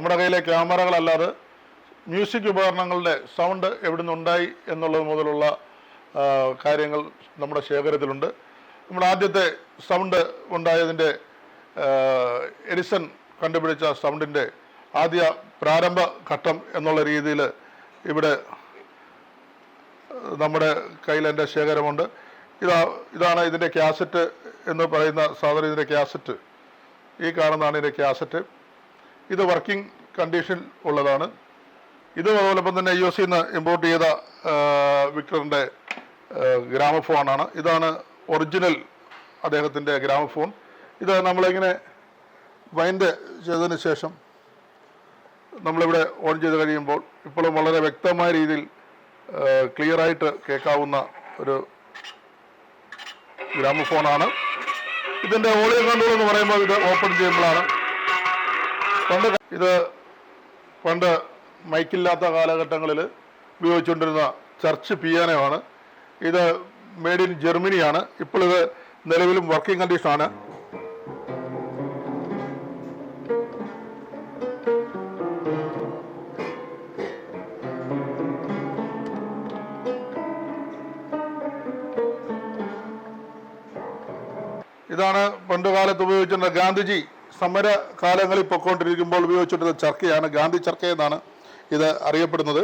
നമ്മുടെ കയ്യിലെ ക്യാമറകളല്ലാതെ മ്യൂസിക് ഉപകരണങ്ങളുടെ സൗണ്ട് എവിടെ നിന്നുണ്ടായി എന്നുള്ളത് മുതലുള്ള കാര്യങ്ങൾ നമ്മുടെ ശേഖരത്തിലുണ്ട്. നമ്മൾ ആദ്യത്തെ സൗണ്ട് ഉണ്ടായതിന്റെ എഡിസൺ കണ്ടുപിടിച്ച സൗണ്ടിന്റെ ആദ്യ പ്രാരംഭ ഘട്ടം എന്നുള്ള രീതിയിൽ ഇവിടെ നമ്മുടെ കയ്യിൽ എന്റെ ശേഖരമുണ്ട്. ഇതാ ഇതാണ് ഇതിന്റെ ക്യാസറ്റ് എന്ന് പറയുന്ന സാധനം ഇതിന്റെ ക്യാസറ്റ്. ഈ കാണുന്നതാണ് ഇതിന്റെ ക്യാസറ്റ്. ഇത് വർക്കിംഗ് കണ്ടീഷൻ ഉള്ളതാണ്. ഇത് അതോടൊപ്പം തന്നെ യു എസ് നിന്ന് ഇമ്പോർട്ട് ചെയ്ത വിക്ടറിന്റെ ഗ്രാമഫോണാണ്. ഇതാണ് ഒറിജിനൽ അദ്ദേഹത്തിന്റെ ഗ്രാമഫോൺ. ഇത് നമ്മളിങ്ങനെ വൈൻഡ് ചെയ്തതിന് ശേഷം നമ്മളിവിടെ ഓൺ ചെയ്ത് കഴിയുമ്പോൾ ഇപ്പോഴും വളരെ വ്യക്തമായ രീതിയിൽ ക്ലിയറായിട്ട് കേൾക്കാവുന്ന ഒരു ഗ്രാമഫോണാണ്. ഇതിന്റെ ഓഡിയോ കൺട്രോൾ എന്ന് പറയുമ്പോൾ ഇത് ഓപ്പൺ ചെയ്യുമ്പോഴാണ്. പണ്ട് ഇത് പണ്ട് മൈക്കില്ലാത്ത കാലഘട്ടങ്ങളിൽ ഉപയോഗിച്ചുകൊണ്ടിരുന്ന ചർച്ച് പിയാനോയാണ്. ഇത് മെയ്ഡ് ഇൻ ജർമ്മനിയാണ്. ഇപ്പോൾ ഇത് നിലവിലും വർക്കിംഗ് കണ്ടീഷനാണ് ഇതാണ് പണ്ടുകാലത്ത് ഉപയോഗിച്ചിരുന്ന ഗാന്ധിജി സമര കാലങ്ങളിൽ പൊക്കോണ്ടിരിക്കുമ്പോൾ ഉപയോഗിച്ചിരുന്ന ചർക്കയാണ് ഗാന്ധി ചർക്ക എന്നാണ് ഇത് അറിയപ്പെടുന്നത്.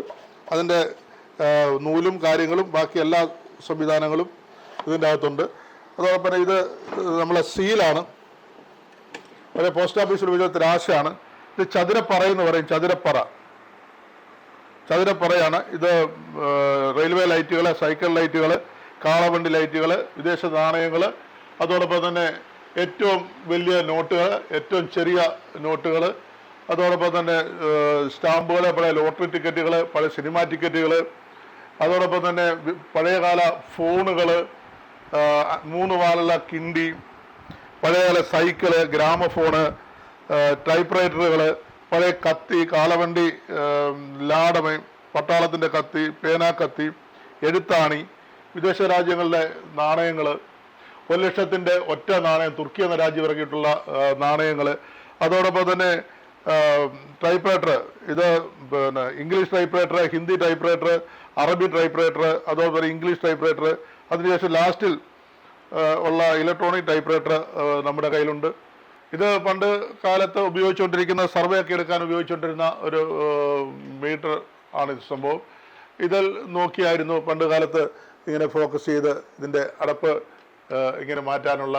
അതിന്റെ നൂലും കാര്യങ്ങളും ബാക്കി എല്ലാ സംവിധാനങ്ങളും ഇതിന്റെ അകത്തുണ്ട്. അതോടൊപ്പം ഇത് നമ്മളെ സീലാണ്. ഒരു പോസ്റ്റ് ഓഫീസിൽ ഉപയോഗിച്ച രാശയാണ്. ഇത് ചതുരപ്പറ എന്ന് പറയും ചതുരപ്പറ. ചതുരപ്പറയാണ്. ഇത് റെയിൽവേ ലൈറ്റുകൾ സൈക്കിൾ ലൈറ്റുകൾ കാളവണ്ടി ലൈറ്റുകൾ വിദേശ നാണയങ്ങൾ അതോടൊപ്പം തന്നെ ഏറ്റവും വലിയ നോട്ടുകൾ ഏറ്റവും ചെറിയ നോട്ടുകൾ. അതോടൊപ്പം തന്നെ സ്റ്റാമ്പുകൾ പഴയ ലോട്ടറി ടിക്കറ്റുകൾ പഴയ സിനിമാ ടിക്കറ്റുകൾ അതോടൊപ്പം തന്നെ പഴയകാല ഫോണുകൾ മൂന്ന് വാലുള്ള കിണ്ടി പഴയകാല സൈക്കിൾ ഗ്രാമഫോണ് ടൈപ്പ് റൈറ്ററുകൾ പഴയ കത്തി കാലവണ്ടി ലാടമ പട്ടാളത്തിന്റെ കത്തി പേനാക്കത്തി എഴുത്താണി വിദേശ രാജ്യങ്ങളിലെ നാണയങ്ങൾ ഒരു ലക്ഷത്തിന്റെ ഒറ്റ നാണയം തുർക്കി എന്ന രാജ്യം ഇറക്കിയിട്ടുള്ള നാണയങ്ങൾ അതോടൊപ്പം തന്നെ ടൈപ്പ് റൈറ്റർ ഇത് പിന്നെ English typewriter Hindi typewriter അറബി ടൈപ്പ് റൈറ്റർ അതോടൊപ്പം ഇംഗ്ലീഷ് ടൈപ്പ് റൈറ്റർ അതിനുശേഷം ലാസ്റ്റിൽ ഉള്ള ഇലക്ട്രോണിക് ടൈപ്പ് റൈറ്റർ നമ്മുടെ കയ്യിലുണ്ട്. ഇത് പണ്ട് കാലത്ത് ഉപയോഗിച്ചുകൊണ്ടിരിക്കുന്ന സർവേ ഒക്കെ എടുക്കാൻ ഉപയോഗിച്ചുകൊണ്ടിരുന്ന ഒരു മീറ്റർ ആണ് ഇത് സംഭവം. ഇതിൽ നോക്കിയായിരുന്നു പണ്ട് കാലത്ത് ഇങ്ങനെ ഫോക്കസ് ചെയ്ത് ഇതിന്റെ അടപ്പ് ഇങ്ങനെ മാറ്റാനുള്ള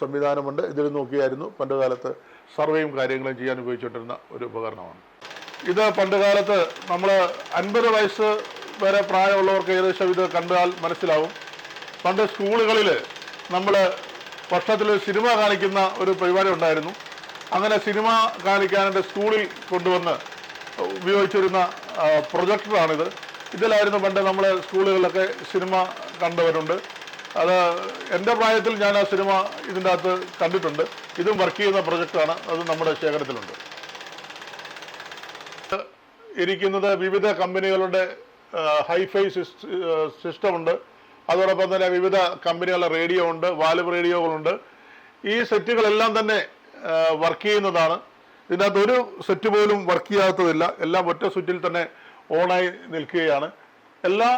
സംവിധാനമുണ്ട്. ഇതിൽ നോക്കിയായിരുന്നു. പണ്ട് കാലത്ത് സർവേയും കാര്യങ്ങളും ചെയ്യാൻ ഉപയോഗിച്ചുകൊണ്ടിരുന്ന ഒരു ഉപകരണമാണ്. ഇത് പണ്ട് കാലത്ത് നമ്മൾ അൻപത് വയസ്സ് വരെ പ്രായമുള്ളവർക്ക് ഏകദേശം ഇത് കണ്ടാൽ മനസ്സിലാവും. പണ്ട് സ്കൂളുകളിൽ നമ്മൾ വർഷത്തിൽ സിനിമ കാണിക്കുന്ന ഒരു പരിപാടി ഉണ്ടായിരുന്നു. അങ്ങനെ സിനിമ കാണിക്കാനായിട്ട് സ്കൂളിൽ കൊണ്ടുവന്ന് ഉപയോഗിച്ചിരുന്ന പ്രൊജക്ടറാണിത്. ഇതിലായിരുന്നു പണ്ട് നമ്മൾ സ്കൂളുകളിലൊക്കെ സിനിമ കണ്ടവരുണ്ട്. അത് എന്റെ പ്രായത്തിൽ ഞാൻ ആ സിനിമ ഇതിന്റെ അകത്ത് കണ്ടിട്ടുണ്ട്. ഇതും വർക്ക് ചെയ്യുന്ന പ്രൊജക്റ്റാണ് അത് നമ്മുടെ ശേഖരത്തിലുണ്ട്. ഇരിക്കുന്നത് വിവിധ കമ്പനികളുടെ ഹൈഫൈ സിസ്റ്റം ഉണ്ട്. അതോടൊപ്പം തന്നെ വിവിധ കമ്പനികളുടെ റേഡിയോ ഉണ്ട് വാൽവ് റേഡിയോകളുണ്ട് ഈ സെറ്റുകളെല്ലാം തന്നെ വർക്ക് ചെയ്യുന്നതാണ്. ഇതിനകത്ത് ഒരു സെറ്റ് പോലും വർക്ക് ചെയ്യാത്തതില്ല. എല്ലാം ഒറ്റ സ്വിച്ചിൽ തന്നെ ഓണായി നിൽക്കുകയാണ്. എല്ലാ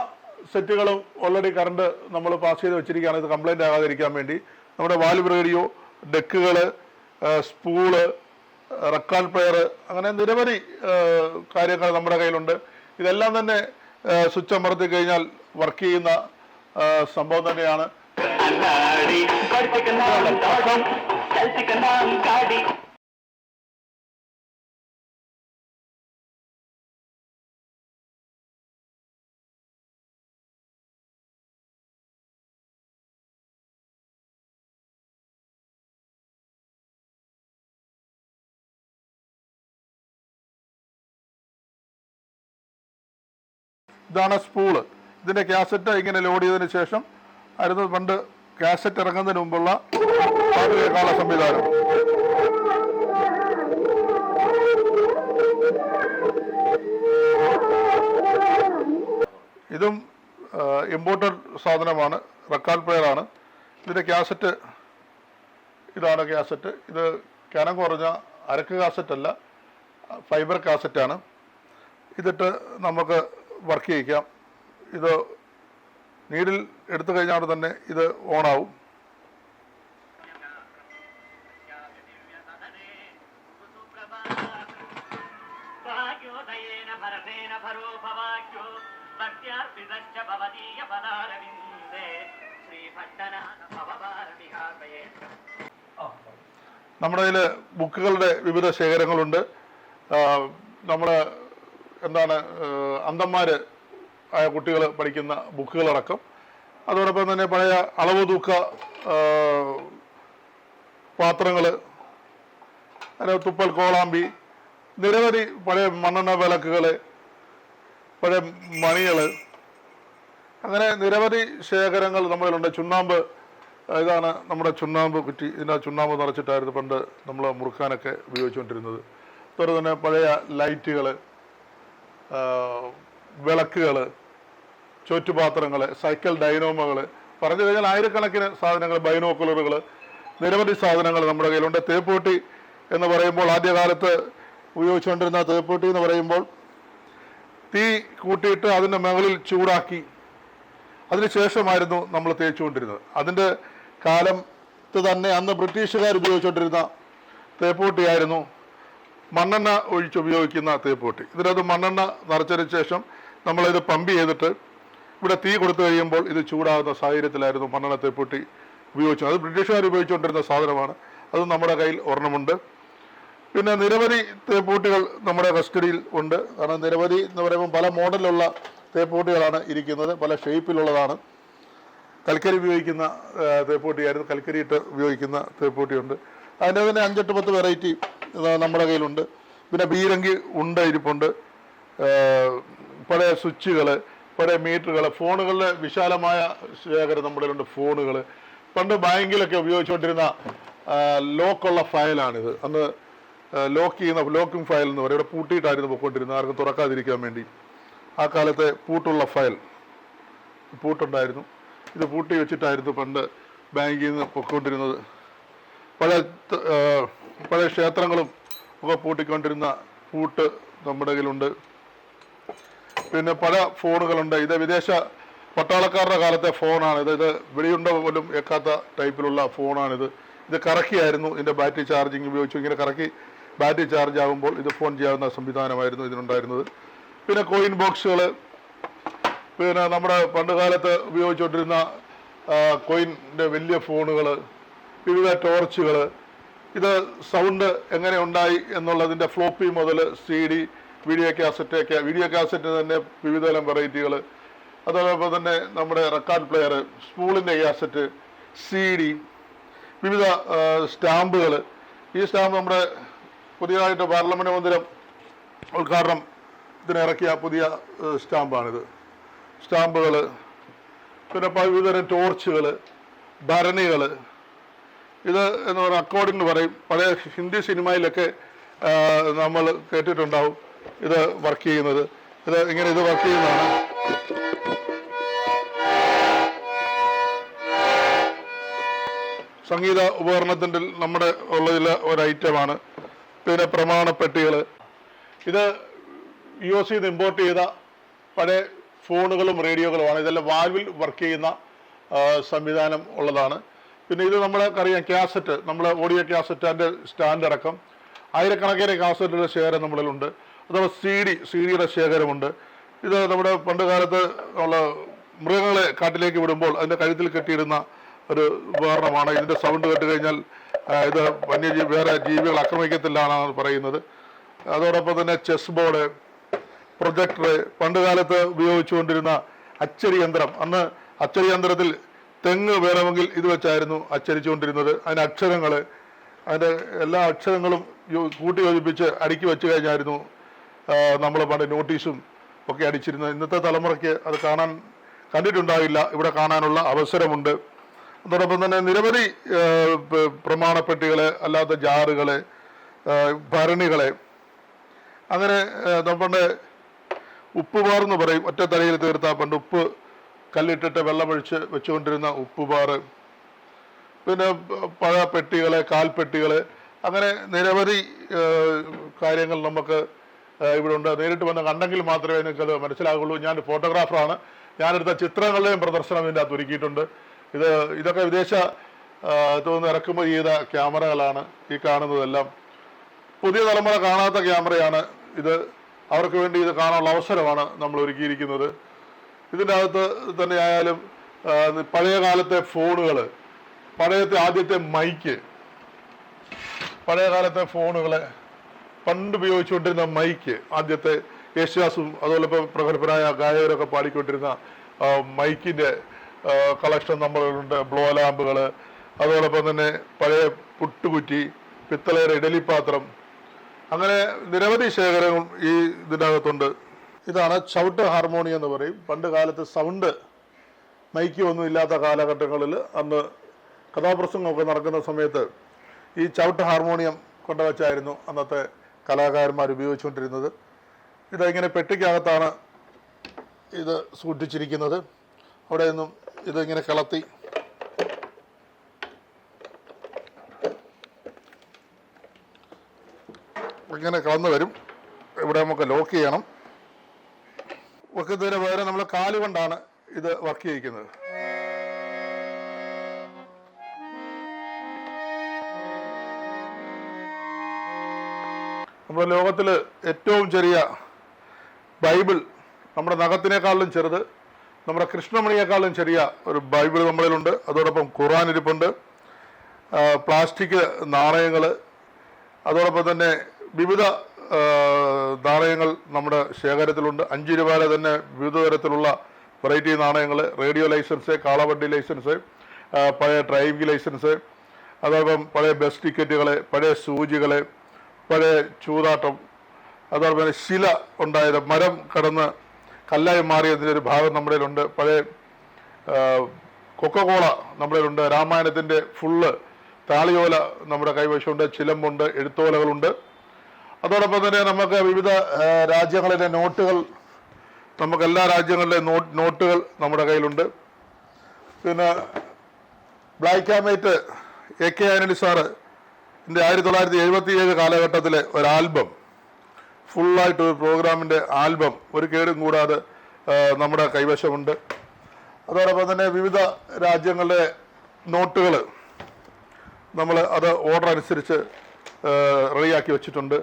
സെറ്റുകളും ഓൾറെഡി കറണ്ട് നമ്മൾ പാസ് ചെയ്ത് വെച്ചിരിക്കുകയാണ്. ഇത് കംപ്ലൈന്റ് ആകാതിരിക്കാൻ വേണ്ടി. നമ്മുടെ വാൽവ് റേഡിയോ ഡെക്കുകൾ സ്പൂൾ റെക്കാർഡ് പ്ലെയർ അങ്ങനെ നിരവധി കാര്യങ്ങൾ നമ്മുടെ കയ്യിലുണ്ട്. ഇതെല്ലാം തന്നെ സ്വിച്ച് അമർത്തി കഴിഞ്ഞാൽ വർക്ക് ചെയ്യുന്ന സംഭവം തന്നെയാണ്. ഇതാണ് സ്പൂൾ. ഇതിന്റെ കാസറ്റ് ഇങ്ങനെ ലോഡ് ചെയ്തതിന് ശേഷം ആയിരുന്നു പണ്ട് കാസറ്റ് ഇറങ്ങുന്നതിന് മുമ്പുള്ള കാല സംവിധാനം. ഇതും ഇമ്പോർട്ടഡ് സാധനമാണ് റെക്കാർഡ് പ്ലെയർ ആണ്. ഇതിന്റെ കാസറ്റ് ഇതാണ് കാസറ്റ്. ഇത് കനം കുറഞ്ഞ അരക്ക് കാസറ്റല്ല ഫൈബർ കാസറ്റാണ് ഇതിട്ട് നമുക്ക് വർക്ക് ചെയ്യിക്കാം. ഇത് നീഡിൽ എടുത്തു കഴിഞ്ഞാൽ തന്നെ ഇത് ഓണാവും നമ്മുടെ കയ്യിൽ ബുക്കുകളുടെ വിവിധ ശേഖരങ്ങളുണ്ട്. നമ്മുടെ എന്താണ് അന്തന്മാർ ആയ കുട്ടികൾ പഠിക്കുന്ന ബുക്കുകളടക്കം. അതോടൊപ്പം തന്നെ പഴയ അളവ് തൂക്ക പാത്രങ്ങൾ തുപ്പൽ കോളാമ്പി നിരവധി പഴയ മണ്ണെണ്ണ വിളക്കുകൾ പഴയ മണികൾ അങ്ങനെ നിരവധി ശേഖരങ്ങൾ നമ്മളിലുണ്ട്. ചുണ്ണാമ്പ് ഇതാണ് നമ്മുടെ ചുണ്ണാമ്പ് കുറ്റി. ഇതിന്റെ ചുണ്ണാമ്പ് നിറച്ചിട്ടായിരുന്നു പണ്ട് നമ്മൾ മുറുക്കാനൊക്കെ ഉപയോഗിച്ചുകൊണ്ടിരുന്നത്. അതുപോലെ തന്നെ പഴയ ലൈറ്റുകൾ വിളക്കുകൾ ചോറ്റുപാത്രങ്ങൾ സൈക്കിൾ ഡൈനോമകൾ പറഞ്ഞു കഴിഞ്ഞാൽ ആയിരക്കണക്കിന് സാധനങ്ങൾ ബൈനോക്കുലറുകൾ നിരവധി സാധനങ്ങൾ നമ്മുടെ കയ്യിലുണ്ട്. തേപ്പൂട്ടി എന്ന് പറയുമ്പോൾ ആദ്യകാലത്ത് ഉപയോഗിച്ചുകൊണ്ടിരുന്ന തേപ്പൂട്ടി എന്ന് പറയുമ്പോൾ തീ കൂട്ടിയിട്ട് അതിന്റെ മുകളിൽ ചൂടാക്കി അതിനുശേഷമായിരുന്നു നമ്മൾ തേച്ചുകൊണ്ടിരുന്നത്. അതിന്റെ കാലത്ത് തന്നെ അന്ന് ബ്രിട്ടീഷുകാർ ഉപയോഗിച്ചുകൊണ്ടിരുന്ന തേപ്പൂട്ടിയായിരുന്നു മണ്ണെണ്ണ ഒഴിച്ച് ഉപയോഗിക്കുന്ന തേപ്പൂട്ടി ഇതിനകത്ത് മണ്ണെണ്ണ നിറച്ചതിന് ശേഷം നമ്മളിത് പമ്പ് ചെയ്തിട്ട് ഇവിടെ തീ കൊടുത്തു കഴിയുമ്പോൾ ഇത് ചൂടാകുന്ന സാഹചര്യത്തിലായിരുന്നു മണ്ണെണ്ണ തേപ്പൂട്ടി ഉപയോഗിച്ചത്. അത് ബ്രിട്ടീഷുകാർ ഉപയോഗിച്ചുകൊണ്ടിരുന്ന സാധനമാണ്. അത് നമ്മുടെ കയ്യിൽ ഒരെണ്ണമുണ്ട്. പിന്നെ നിരവധി തേപ്പൂട്ടികൾ നമ്മുടെ കസ്റ്റഡിയിൽ ഉണ്ട്. കാരണം നിരവധി എന്ന് പറയുമ്പോൾ പല മോഡലുള്ള തേപ്പൂട്ടികളാണ് ഇരിക്കുന്നത്. പല ഷേപ്പിലുള്ളതാണ്. കൽക്കരി ഉപയോഗിക്കുന്ന തേപ്പൂട്ടിയായിരുന്നു കൽക്കരി ഇട്ട് ഉപയോഗിക്കുന്ന തേപ്പൂട്ടിയുണ്ട് അതിന്റെ തന്നെ അഞ്ചെട്ട് പത്ത് വെറൈറ്റി നമ്മുടെ കയ്യിലുണ്ട്. പിന്നെ ബീരങ്കി ഉണ്ട ഇരിപ്പുണ്ട്. പഴയ സ്വിച്ചുകൾ പഴയ മീറ്ററുകൾ ഫോണുകളുടെ വിശാലമായ ശേഖരം നമ്മുടെ കയ്യിലുണ്ട് ഫോണുകൾ പണ്ട് ബാങ്കിലൊക്കെ ഉപയോഗിച്ചുകൊണ്ടിരുന്ന ലോക്കുള്ള ഫയലാണിത്. അന്ന് ലോക്ക് ചെയ്യുന്ന ലോക്കിംഗ് ഫയൽ എന്ന് പറയും. ഇവിടെ പൂട്ടിയിട്ടായിരുന്നു പൊയ്ക്കൊണ്ടിരുന്നത്. ആർക്കും തുറക്കാതിരിക്കാൻ വേണ്ടി. ആ കാലത്തെ പൂട്ടുള്ള ഫയൽ. പൂട്ടുണ്ടായിരുന്നു. ഇത് പൂട്ടി വെച്ചിട്ടായിരുന്നു പണ്ട് ബാങ്കിൽ നിന്ന് പൊയ്ക്കൊണ്ടിരുന്നത്. പഴയ പഴയ ക്ഷേത്രങ്ങളും ഒക്കെ പൂട്ടിക്കൊണ്ടിരുന്ന പൂട്ട് നമ്മുടെ കയ്യിലുണ്ട്. പിന്നെ പല ഫോണുകളുണ്ട്. ഇത് വിദേശ പട്ടാളക്കാരുടെ കാലത്തെ ഫോണാണ്. ഇത് വെടിയുണ്ട പോലും ഏക്കാത്ത ടൈപ്പിലുള്ള ഫോണാണിത്. ഇത് കറക്കിയായിരുന്നു. ഇതിന്റെ ബാറ്ററി ചാർജിങ് ഉപയോഗിച്ചു. ഇങ്ങനെ കറക്കി ബാറ്ററി ചാർജ് ആകുമ്പോൾ ഇത് ഫോൺ ചെയ്യാവുന്ന സംവിധാനമായിരുന്നു ഇതിനുണ്ടായിരുന്നത്. പിന്നെ കോയിൻ ബോക്സുകൾ പിന്നെ നമ്മുടെ പണ്ട് കാലത്ത് ഉപയോഗിച്ചുകൊണ്ടിരുന്ന കോയിന്റെ വലിയ ഫോണുകൾ വിവിധ ടോർച്ചുകൾ ഇത് സൗണ്ട് എങ്ങനെ ഉണ്ടായി എന്നുള്ളതിന്റെ ഫ്ലോപ്പി മുതൽ സി ഡി വീഡിയോ കാസറ്റ് ഒക്കെ വീഡിയോ കാസറ്റ് തന്നെ വിവിധതരം വെറൈറ്റികൾ അതോടൊപ്പം തന്നെ നമ്മുടെ റെക്കോർഡ് പ്ലെയർ സ്പൂളിന്റെ കാസറ്റ് സി ഡി വിവിധ സ്റ്റാമ്പുകൾ ഈ സ്റ്റാമ്പ് നമ്മുടെ പുതിയതായിട്ട് പാർലമെന്റ് മന്ദിരം ഉദ്ഘാടനം ഇതിനിറക്കിയ പുതിയ സ്റ്റാമ്പാണിത്. സ്റ്റാമ്പുകൾ പിന്നെ വിവിധതരം ടോർച്ചുകൾ ഭരണികൾ ഇത് എന്ന് പറഞ്ഞാൽ അക്കോർഡിംഗ് എന്ന് പറയും. പഴയ ഹിന്ദി സിനിമയിലൊക്കെ നമ്മൾ കേട്ടിട്ടുണ്ടാവും ഇത് വർക്ക് ചെയ്യുന്നത്. ഇത് ഇങ്ങനെ ഇത് വർക്ക് ചെയ്യുന്നതാണ്. സംഗീത ഉപകരണത്തിന്റെ നമ്മുടെ ഉള്ളതിൽ ഒരു ഐറ്റമാണ് പിന്നെ പ്രമാണപ്പെട്ടികൾ ഇത് യു എസ് നിന്ന് ഇമ്പോർട്ട് ചെയ്ത പഴയ ഫോണുകളും റേഡിയോകളുമാണ് ഇതെല്ലാം വാൽവിൽ വർക്ക് ചെയ്യുന്ന സംവിധാനം ഉള്ളതാണ്. പിന്നെ ഇത് നമ്മളറിയാം ക്യാസറ്റ്. നമ്മൾ ഓഡിയോ ക്യാസറ്റ് അതിന്റെ സ്റ്റാൻഡ് അടക്കം. ആയിരക്കണക്കിന് കാസറ്റുകളുടെ ശേഖരം നമ്മളിലുണ്ട് അതുപോലെ സി ഡി സി ഡിയുടെ ശേഖരമുണ്ട്. ഇത് നമ്മുടെ പണ്ട് കാലത്ത് ഉള്ള മൃഗങ്ങളെ കാട്ടിലേക്ക് വിടുമ്പോൾ അതിന്റെ കഴുത്തിൽ കെട്ടിയിടുന്ന ഒരു ഉപകരണമാണ്. ഇതിന്റെ സൗണ്ട് കേട്ട് കഴിഞ്ഞാൽ ഇത് വന്യജീവി വേറെ ജീവികൾ ആക്രമിക്കത്തില്ല എന്നാണ് പറയുന്നത്. അതോടൊപ്പം തന്നെ ചെസ് ബോർഡ് പ്രൊജക്ടർ പണ്ട് കാലത്ത് ഉപയോഗിച്ചുകൊണ്ടിരുന്ന അച്ചടി യന്ത്രം. അന്ന് അച്ചടി യന്ത്രത്തിൽ തെങ്ങ് വേണമെങ്കിൽ ഇത് വെച്ചായിരുന്നു അച്ചടിച്ചുകൊണ്ടിരുന്നത്. അതിന് അക്ഷരങ്ങൾ അതിന്റെ എല്ലാ അക്ഷരങ്ങളും കൂട്ടി യോജിപ്പിച്ച് അടുക്കി വെച്ച് കഴിഞ്ഞായിരുന്നു നമ്മൾ പണ്ട് നോട്ടീസും ഒക്കെ അടിച്ചിരുന്നത്. ഇന്നത്തെ തലമുറയ്ക്ക് അത് കാണാൻ കണ്ടിട്ടുണ്ടാവില്ല. ഇവിടെ കാണാനുള്ള അവസരമുണ്ട്. അതോടൊപ്പം തന്നെ നിരവധി പ്രമാണപ്പെട്ടികൾ അല്ലാത്ത ജാറുകളെ ആ, ഭരണികളെ. അങ്ങനെ ഉപ്പുപാർ എന്ന് പറയും. ഒറ്റ തലയിൽ തീർത്ത പണ്ട് ഉപ്പ് കല്ലിട്ടിട്ട് വെള്ളമൊഴിച്ച് വെച്ചുകൊണ്ടിരുന്ന ഉപ്പുപാറ് പിന്നെ പഴ പെട്ടികൾ കാൽപ്പെട്ടികൾ അങ്ങനെ നിരവധി കാര്യങ്ങൾ നമുക്ക് ഇവിടെ ഉണ്ട് നേരിട്ട് വന്ന് കണ്ടെങ്കിൽ മാത്രമേ എനിക്കത് മനസ്സിലാകുള്ളൂ. ഞാൻ ഫോട്ടോഗ്രാഫറാണ്. ഞാനെടുത്ത ചിത്രങ്ങളുടെയും പ്രദർശനം ഇതിന്റെ അകത്ത് ഒരുക്കിയിട്ടുണ്ട്. ഇത് ഇതൊക്കെ വിദേശ തോന്നുന്നു ഇറക്കുമതി ചെയ്ത ക്യാമറകളാണ് ഈ കാണുന്നതെല്ലാം. പുതിയ തലമുറ കാണാത്ത ക്യാമറയാണ് ഇത്. അവർക്ക് വേണ്ടി ഇത് കാണാനുള്ള അവസരമാണ് നമ്മൾ ഒരുക്കിയിരിക്കുന്നത്. ഇതിന്റെ അകത്ത് തന്നെ ആയാലും പഴയ കാലത്തെ ഫോണുകൾ പഴയത്തെ ആദ്യത്തെ മൈക്ക് പഴയ കാലത്തെ ഫോണുകൾ പണ്ട് ഉപയോഗിച്ചുകൊണ്ടിരുന്ന മൈക്ക് ആദ്യത്തെ യേശുദാസും അതുപോലെ ഇപ്പോൾ പ്രഗത്ഭരായ ഗായകരൊക്കെ പാടിക്കൊണ്ടിരുന്ന മൈക്കിന്റെ കളക്ഷൻ നമ്മളുണ്ട് ബ്ലോ ലാമ്പുകൾ അതോടൊപ്പം തന്നെ പഴയ പുട്ടുകുറ്റി പിത്തളയുടെ ഇഡലിപ്പാത്രം അങ്ങനെ നിരവധി ശേഖരങ്ങൾ ഈ ഇതിനകത്തുണ്ട്. ഇതാണ് ചവിട്ട് ഹാർമോണിയം എന്ന് പറയും. പണ്ട് കാലത്ത് സൗണ്ട് മൈക്ക് ഒന്നും ഇല്ലാത്ത കാലഘട്ടങ്ങളിൽ അന്ന് കഥാപ്രസംഗമൊക്കെ നടക്കുന്ന സമയത്ത് ഈ ചവിട്ട് ഹാർമോണിയം കൊണ്ടുവച്ചായിരുന്നു അന്നത്തെ കലാകാരന്മാർ ഉപയോഗിച്ചുകൊണ്ടിരുന്നത്. ഇതിങ്ങനെ പെട്ടിക്കകത്താണ് ഇത് സൂക്ഷിച്ചിരിക്കുന്നത്? അവിടെ നിന്നും ഇതിങ്ങനെ കളത്തി ഇങ്ങനെ കളന്നു വരും. ഇവിടെ നമുക്ക് ലോക്ക് ചെയ്യണം. വെക്കുന്നതിന് പകരം നമ്മൾ കാലുകൊണ്ടാണ് ഇത് വർക്ക് ചെയ്യിക്കുന്നത്. നമ്മുടെ ലോകത്തിൽ ഏറ്റവും ചെറിയ ബൈബിൾ നമ്മുടെ നഖത്തിനേക്കാളും ചെറുത് നമ്മുടെ കൃഷ്ണമണിയേക്കാളും ചെറിയ ഒരു ബൈബിൾ നമ്മളിലുണ്ട്. അതോടൊപ്പം ഖുറാൻ ഇരിപ്പുണ്ട് പ്ലാസ്റ്റിക് നാണയങ്ങൾ അതോടൊപ്പം തന്നെ വിവിധ നാണയങ്ങൾ നമ്മുടെ ശേഖരത്തിലുണ്ട്. അഞ്ച് രൂപയുടെ തന്നെ വിവിധ തരത്തിലുള്ള വെറൈറ്റി നാണയങ്ങൾ റേഡിയോ ലൈസൻസ് കാളവണ്ടി ലൈസൻസ് പഴയ ഡ്രൈവിംഗ് ലൈസൻസ് അതോടൊപ്പം പഴയ ബസ് ടിക്കറ്റുകൾ പഴയ സൂചികൾ പഴയ ചൂതാട്ടം അതോടൊപ്പം ശില ഉണ്ടായത് മരം കടന്ന് കല്ലായി മാറിയതിന്റെ ഒരു ഭാഗം നമ്മുടെ ഉണ്ട് പഴയ കൊക്കകോള നമ്മുടെ ഉണ്ട് രാമായണത്തിന്റെ ഫുള്ള് താളിയോല നമ്മുടെ കൈവശമുണ്ട് ചിലമ്പുണ്ട് എഴുത്തോലകളുണ്ട്. അതോടൊപ്പം തന്നെ നമുക്ക് വിവിധ രാജ്യങ്ങളിലെ നോട്ടുകൾ നമുക്ക് എല്ലാ രാജ്യങ്ങളിലെ നോട്ടുകൾ നമ്മുടെ കയ്യിലുണ്ട്. പിന്നെ black and white A K Antony sir എന്റെ ആയിരത്തി തൊള്ളായിരത്തി എഴുപത്തി ഏഴ് കാലഘട്ടത്തിലെ ഒരു ആൽബം ഫുള്ളായിട്ട് ഒരു പ്രോഗ്രാമിന്റെ ആൽബം ഒരു കേടും കൂടാതെ നമ്മുടെ കൈവശമുണ്ട്. അതോടൊപ്പം തന്നെ വിവിധ രാജ്യങ്ങളിലെ നോട്ടുകൾ നമ്മൾ അത് ഓർഡർ അനുസരിച്ച് റെഡിയാക്കി വെച്ചിട്ടുണ്ട്.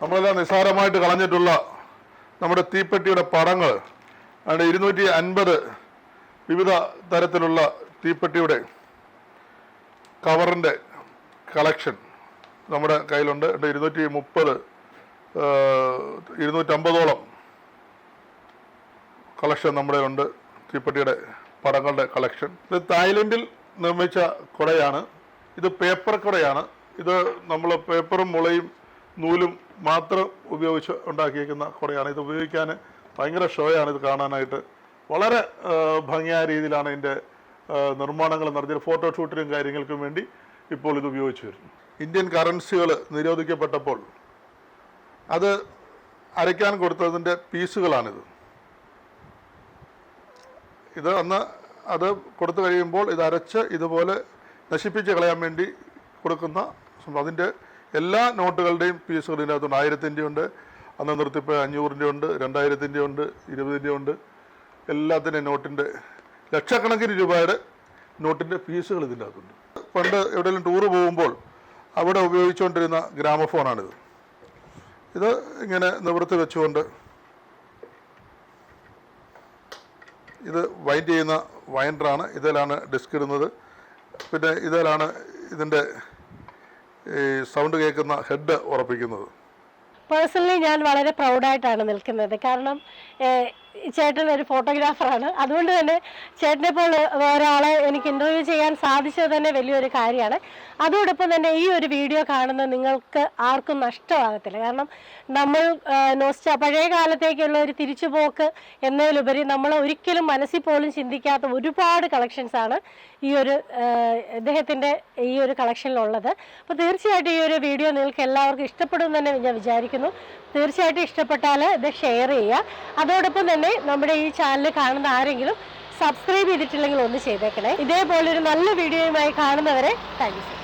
നമ്മളെല്ലാം നിസ്സാരമായിട്ട് കളഞ്ഞിട്ടുള്ള നമ്മുടെ തീപ്പെട്ടിയുടെ പടങ്ങൾ അതിന്റെ ഇരുന്നൂറ്റി അൻപത് വിവിധ തരത്തിലുള്ള തീപ്പെട്ടിയുടെ കവറിന്റെ കളക്ഷൻ നമ്മുടെ കയ്യിലുണ്ട്. ഇരുന്നൂറ്റി മുപ്പത് ഇരുന്നൂറ്റമ്പതോളം കളക്ഷൻ നമ്മുടെ ഉണ്ട് തീപ്പെട്ടിയുടെ പടങ്ങളുടെ കളക്ഷൻ. ഇത് തായ്ലൻഡിൽ നിർമ്മിച്ച കുടയാണ്. ഇത് പേപ്പർ കുടയാണ്. ഇത് നമ്മൾ പേപ്പറും മുളയും നൂലും മാത്രം ഉപയോഗിച്ച് ഉണ്ടാക്കിയിരിക്കുന്ന കുടയാണ് ഇത് ഉപയോഗിക്കാൻ ഭയങ്കര ഷോയാണ് ഇത് കാണാനായിട്ട്. വളരെ ഭംഗിയായ രീതിയിലാണ് ഇതിന്റെ നിർമ്മാണങ്ങൾ നടത്തിയത്. ഫോട്ടോ ഷൂട്ടിനും കാര്യങ്ങൾക്കും വേണ്ടി ഇപ്പോൾ ഇത് ഉപയോഗിച്ചു വരുന്നു. ഇന്ത്യൻ കറൻസികൾ നിരോധിക്കപ്പെട്ടപ്പോൾ അത് അരയ്ക്കാൻ കൊടുത്തതിന്റെ പീസുകളാണിത്. ഇത് അന്ന് അത് കൊടുത്തു കഴിയുമ്പോൾ ഇത് അരച്ച് ഇതുപോലെ നശിപ്പിച്ച് കളയാൻ വേണ്ടി കൊടുക്കുന്ന. അതിന്റെ എല്ലാ നോട്ടുകളുടെയും പീസുകൾ ഇതിനകത്തുണ്ട്. ആയിരത്തിന്റെ ഉണ്ട് അന്ന് നിർത്തിപ്പോയ അഞ്ഞൂറിന്റെ ഉണ്ട് രണ്ടായിരത്തിന്റെ ഉണ്ട് ഇരുപതിന്റെ ഉണ്ട്. എല്ലാത്തിന്റെയും നോട്ടിന്റെ ലക്ഷക്കണക്കിന് രൂപയുടെ നോട്ടിന്റെ പീസുകൾ ഇതിന്റെ അകത്തുണ്ട് പണ്ട് എവിടെയെങ്കിലും ടൂറ് പോകുമ്പോൾ അവിടെ ഉപയോഗിച്ചുകൊണ്ടിരുന്ന ഗ്രാമഫോണാണിത്. ഇത് ഇങ്ങനെ നിവൃത്തി വെച്ചുകൊണ്ട് ഇത് വൈൻഡ് ചെയ്യുന്ന വൈൻഡറാണ് ഇതിലാണ് ഡിസ്ക് ഇടുന്നത്. പിന്നെ ഇതിലാണ് ഇതിന്റെ സൗണ്ട് കേൾക്കുന്ന ഹെഡ് ഉറപ്പിക്കുന്നത്. പേഴ്സണലി ഞാൻ വളരെ പ്രൗഡായിട്ടാണ് നിൽക്കുന്നത്. കാരണം ചേട്ടൻ ഒരു ഫോട്ടോഗ്രാഫറാണ്. അതുകൊണ്ട് തന്നെ ചേട്ടനെ പോലെ ഒരാളെ എനിക്ക് ഇന്റർവ്യൂ ചെയ്യാൻ സാധിച്ചത് തന്നെ വലിയൊരു കാര്യമാണ്. അതോടൊപ്പം തന്നെ ഈ ഒരു വീഡിയോ കാണുന്ന നിങ്ങൾക്ക് ആർക്കും നഷ്ടമാകത്തില്ല. കാരണം നമ്മൾ നോസ്റ്റ പഴയ കാലത്തേക്കുള്ള ഒരു തിരിച്ചുപോക്ക് എന്നതിലുപരി നമ്മൾ ഒരിക്കലും മനസ്സിൽ പോലും ചിന്തിക്കാത്ത ഒരുപാട് കളക്ഷൻസ് ആണ് ഈ ഒരു ഇദ്ദേഹത്തിന്റെ ഈ ഒരു കളക്ഷനിലുള്ളത് അപ്പോൾ തീർച്ചയായിട്ടും ഈ ഒരു വീഡിയോ നിങ്ങൾക്ക് എല്ലാവർക്കും ഇഷ്ടപ്പെടും തന്നെ ഞാൻ വിചാരിക്കുന്നു. തീർച്ചയായിട്ടും ഇഷ്ടപ്പെട്ടാൽ ഇത് ഷെയർ ചെയ്യുക. അതോടൊപ്പം തന്നെ നമ്മുടെ ഈ ചാനൽ കാണുന്ന ആരെങ്കിലും സബ്സ്ക്രൈബ് ചെയ്തിട്ടില്ലെങ്കിൽ ഒന്ന് ചെയ്തേക്കണേ. ഇതേപോലൊരു നല്ല വീഡിയോയുമായി കാണുന്നവരെ താങ്ക്